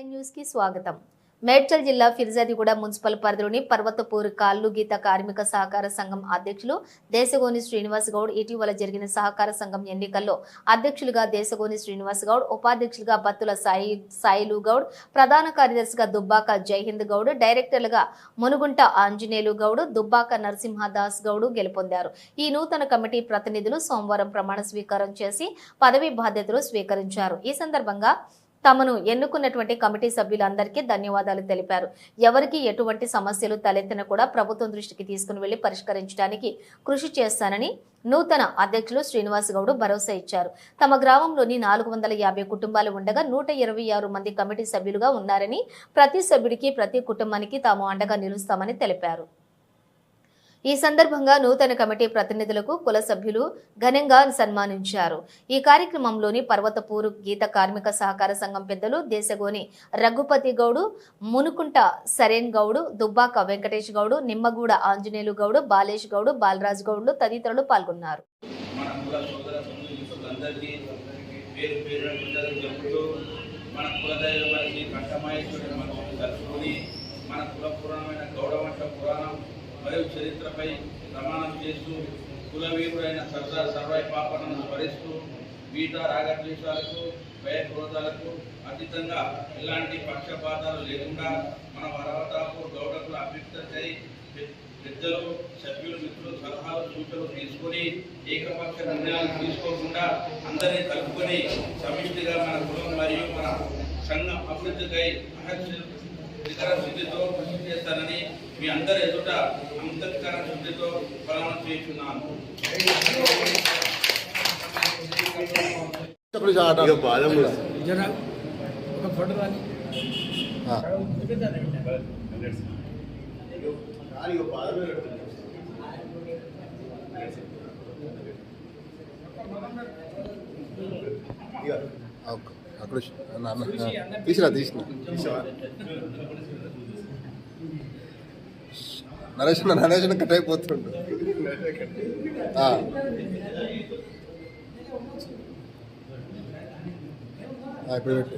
Nine న్యూస్కి స్వాగతం. మేడ్చల్ జిల్లా ఫిర్జాదిగూడ మున్సిపల్ పరిధిలోని పర్వతపూర్ కాళ్ళు గీత కార్మిక సహకార సంఘం అధ్యక్షులు దేశగోని శ్రీనివాస్ గౌడ్ ఇటీవల జరిగిన సహకార సంఘం ఎన్నికల్లో అధ్యక్షులుగా దేశగోని శ్రీనివాస్ గౌడ్ ఉపాధ్యక్షులుగా బత్తుల సాయి సాయిలు గౌడ్ ప్రధాన కార్యదర్శిగా దుబ్బాక జైహింద్ గౌడ్ డైరెక్టర్లుగా మునుగుంట ఆంజనేయులు గౌడ్ దుబ్బాక నరసింహదాస్ గౌడ్ గెలుపొందారు. ఈ నూతన కమిటీ ప్రతినిధులు సోమవారం ప్రమాణ స్వీకారం చేసి పదవి బాధ్యతలు స్వీకరించారు. ఈ సందర్భంగా తమను ఎన్నుకున్నటువంటి కమిటీ సభ్యులందరికీ ధన్యవాదాలు తెలిపారు. ఎవరికి ఎటువంటి సమస్యలు తలెత్తినా కూడా ప్రభుత్వం దృష్టికి తీసుకుని వెళ్ళి పరిష్కరించడానికి కృషి చేస్తానని నూతన అధ్యక్షులు శ్రీనివాస్ గౌడ్ భరోసా ఇచ్చారు. తమ గ్రామంలోని నాలుగు వందల యాభై కుటుంబాలు ఉండగా నూట ఇరవై ఆరు మంది కమిటీ సభ్యులుగా ఉన్నారని ప్రతి సభ్యుడికి ప్రతి కుటుంబానికి తాము అండగా నిలుస్తామని తెలిపారు. ఈ సందర్భంగా నూతన కమిటీ ప్రతినిధులకు కుల సభ్యులు ఘనంగా సన్మానించారు. ఈ కార్యక్రమంలోని పర్వతపూర్ గీత కార్మిక సహకార సంఘం పెద్దలు దేశగోని రఘుపతి గౌడు మునుకుంట సరేన్ గౌడు దుబ్బాక వెంకటేష్ గౌడు నిమ్మగూడ ఆంజనేయులు గౌడు బాలేష్ గౌడు బాలరాజ్ గౌడ్లు తదితరులు పాల్గొన్నారు. మన కుల కులదైవం మన కుల పురాణమైన గౌడవంశ పురాణం మరియు చరిత్రపై ప్రమాణం చేస్తూ కులవీరుడైన సర్దార్ సర్వాయి పాపనను స్మరిస్తూ వీట రాగద్వేషాలకు భయక్రోధాలకు అతీతంగా ఎలాంటి పక్షపాతాలు లేకుండా మన వరవతాపూర్ గౌడకుల అభ్యుక్తై పెద్దలు సభ్యులు మిత్రులు సలహాలు సూచనలు తీసుకొని ఏకపక్ష నిర్ణయాలు తీసుకోకుండా అందరినీ కలుపుకొని సమిష్టిగా మన కులం మరియు మన సంఘం అభివృద్ధికై అహర్షికర స్థితితో కృషి చేస్తానని మీ అందరి ఎదుట అంతఃకర శుద్ధితో ప్రమాణం చేస్తున్నాను. ఇక బాదం కూడా. నరేష్ అన్న, నరేష్ కట్ అయిపోతుండు. ఇప్పుడు పెట్టు.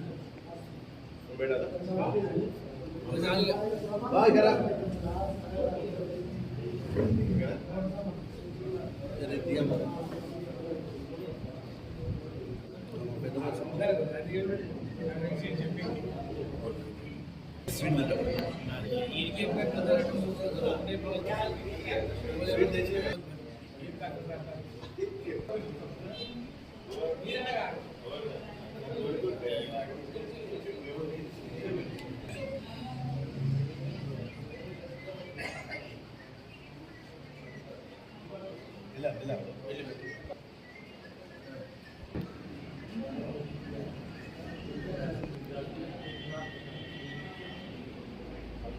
నాలుగు బా, ఇక రా. ఇలా, ఇలా.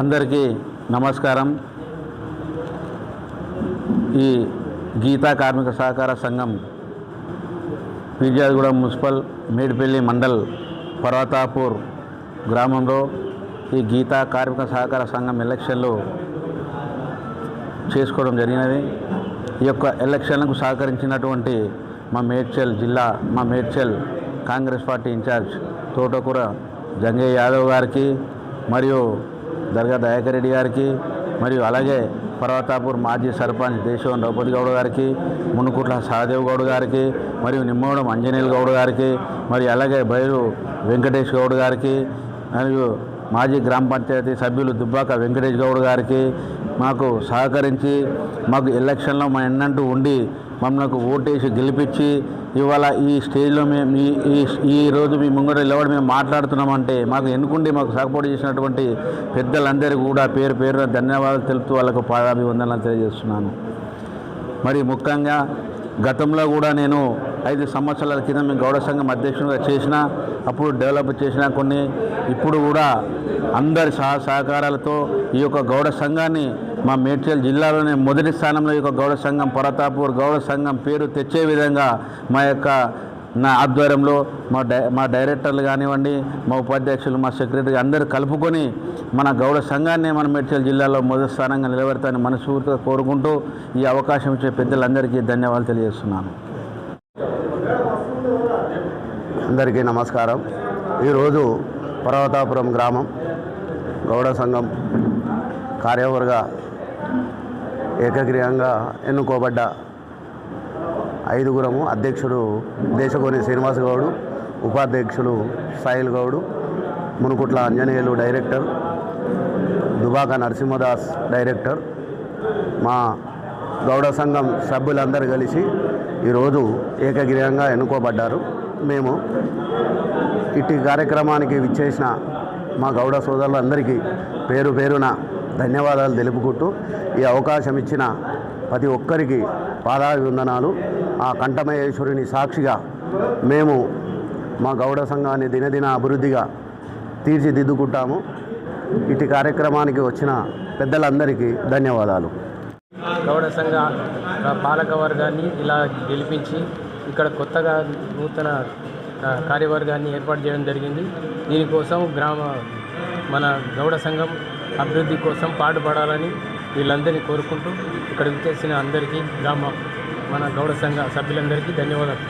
అందరికీ నమస్కారం. ఈ గీతా కార్మిక సహకార సంఘం పీర్జాదిగూడ మున్సిపల్ మేడిపల్లి మండల్ పర్వతాపూర్ గ్రామంలో ఈ గీతా కార్మిక సహకార సంఘం ఎలక్షన్లు చేసుకోవడం జరిగినది. ఈ యొక్క ఎలక్షన్లకు సహకరించినటువంటి మా మేడ్చల్ జిల్లా మా మేడ్చల్ కాంగ్రెస్ పార్టీ ఇన్ఛార్జ్ తోటకూర జంగయ్య యాదవ్ గారికి మరియు దర్గా దయాకర్ రెడ్డి గారికి మరియు అలాగే పర్వతాపూర్ మాజీ సర్పంచ్ దేశవన్ ద్రౌపది గౌడ్ గారికి మునుకుట్ల సహదేవ్ గౌడ్ గారికి మరియు నిమ్మగూడెం అంజనేయులు గౌడ్ గారికి మరియు అలాగే బయలు వెంకటేష్ గౌడ్ గారికి మరియు మాజీ గ్రామ పంచాయతీ సభ్యులు దుబ్బాక వెంకటేష్ గౌడ్ గారికి మాకు సహకరించి మాకు ఎలక్షన్లో మా ఎన్నంటూ ఉండి మమ్మల్ని ఓటేసి గెలిపించి ఇవాళ ఈ స్టేజ్లో మేము ఈ ఈ రోజు మీ ముంగట నిలబడి మేము మాట్లాడుతున్నామంటే మాకు ఎన్నుకుండి మాకు సపోర్ట్ చేసినటువంటి పెద్దలందరికీ కూడా పేరు పేరున ధన్యవాదాలు తెలుపుతూ వాళ్ళకు పాదాభివందనాలు తెలియజేస్తున్నాను. మరి ముఖ్యంగా గతంలో కూడా నేను ఐదు సంవత్సరాల కింద మేము గౌడ సంఘం అధ్యక్షునిగా చేసిన అప్పుడు డెవలప్ చేసిన కొన్ని ఇప్పుడు కూడా అందరి సహ సహకారాలతో ఈ యొక్క గౌడ సంఘాన్ని మా మేడ్చల్ జిల్లాలోనే మొదటి స్థానంలో ఈ యొక్క గౌడ సంఘం పరతాపూర్ గౌడ సంఘం పేరు తెచ్చే విధంగా మా యొక్క నా ఆధ్వర్యంలో మా డై మా డైరెక్టర్లు కానివ్వండి మా ఉపాధ్యక్షులు మా సెక్రటరీ అందరూ కలుపుకొని మన గౌడ సంఘాన్ని మన మేడ్చల్ జిల్లాలో మొదటి స్థానంగా నిలబెడతానని మనస్ఫూర్తిగా కోరుకుంటూ ఈ అవకాశం ఇచ్చే పెద్దలందరికీ ధన్యవాదాలు తెలియజేస్తున్నాను. అందరికీ నమస్కారం. ఈరోజు పర్వతాపురం గ్రామం గౌడ సంఘం కార్యవర్గ ఏకగ్రీయంగా ఎన్నుకోబడ్డ ఐదుగురము అధ్యక్షుడు దేశకోని శ్రీనివాస్ గౌడు ఉపాధ్యక్షుడు సాయిల్ గౌడు మునుకుట్ల ఆంజనేయులు డైరెక్టర్ దుబాక నరసింహదాస్ డైరెక్టర్ మా గౌడ సంఘం సభ్యులందరూ కలిసి ఈరోజు ఏకగ్రీయంగా ఎన్నుకోబడ్డారు. మేము ఇట్టి కార్యక్రమానికి విచ్చేసిన మా గౌడ సోదరులందరికీ పేరు పేరున ధన్యవాదాలు తెలుపుకుంటూ ఈ అవకాశం ఇచ్చిన ప్రతి ఒక్కరికి పాదాభివందనాలు. ఆ కంఠమయేశ్వరుని సాక్షిగా మేము మా గౌడ సంఘాన్ని దినదిన అభివృద్ధిగా తీర్చిదిద్దుకుంటాము. ఇటు కార్యక్రమానికి వచ్చిన పెద్దలందరికీ ధన్యవాదాలు. గౌడ సంఘ పాలక వర్గాన్ని ఇలా గెలిపించి ఇక్కడ కొత్తగా నూతన కార్యవర్గాన్ని ఏర్పాటు చేయడం జరిగింది. దీనికోసం గ్రామ మన గౌడ సంఘం అభివృద్ధి కోసం పాటుపడాలని వీళ్ళందరినీ కోరుకుంటూ ఇక్కడ విచ్చేసిన అందరికీ గ్రామ మన గౌడ సంఘ సభ్యులందరికీ ధన్యవాదాలు.